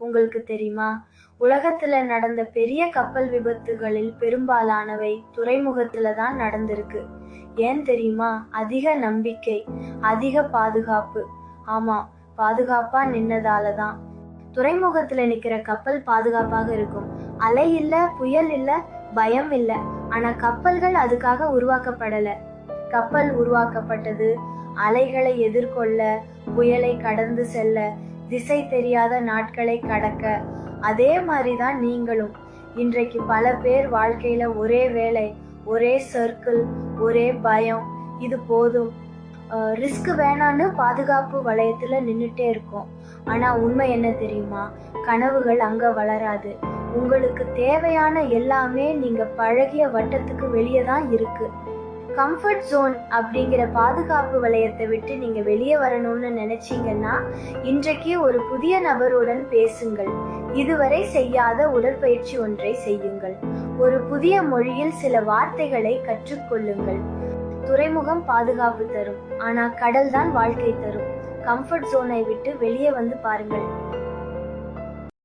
உங்களுக்கு தெரியுமா? உலகத்துல நடந்த பெரிய கப்பல் விபத்துகளில் பெரும்பாலானவை துறைமுகத்துல தான் நடந்திருக்கு. ஏன் தெரியுமா? அதிக நம்பிக்கை அதிக பாதுகாப்பு. ஆமா பாதுகாப்பா நின்னதால தான். துறைமுகத்துல நிக்கிற கப்பல் பாதுகாப்பாக இருக்கும். அலை இல்ல புயல் இல்ல பயம் இல்ல. ஆனா கப்பல்கள் அதுக்காக உருவாக்கப்படல. கப்பல் உருவாக்கப்பட்டது அலைகளை எதிர்கொள்ள புயலை கடந்து செல்ல திசை தெரியாத நாட்களை கடக்க. அதே மாதிரி தான் நீங்களும். இன்றைக்கு பல பேர் வாழ்க்கையில ஒரே வேலை ஒரே சர்க்கிள் ஒரே பயம். இது போதும். ரிஸ்க் வேணான்னு பாதுகாப்பு வளையத்துல நின்றுட்டே இருக்கோம். ஆனா உண்மை என்ன தெரியுமா? கனவுகள் அங்க வளராது. உங்களுக்கு தேவையான எல்லாமே நீங்க பழகிய வட்டத்துக்கு வெளியே தான் இருக்கு. கம்ஃபர்ட் ஜோன் அப்படிங்கிற பாதுகாப்பு வளையத்தை விட்டு நீங்க வெளியே வரணும்னு நினைச்சீங்கன்னா இன்றைக்கு ஒரு புதிய நபருடன் பேசுங்கள். இதுவரை செய்யாத உடற்பயிற்சி ஒன்றை செய்யுங்கள். ஒரு புதிய மொழியில் சில வார்த்தைகளை கற்றுக்கொள்ளுங்கள். துறைமுகம் பாதுகாப்பு தரும். ஆனா கடல் தான் வாழ்க்கை தரும். கம்ஃபர்ட் ஜோனை விட்டு வெளியே வந்து பாருங்கள்.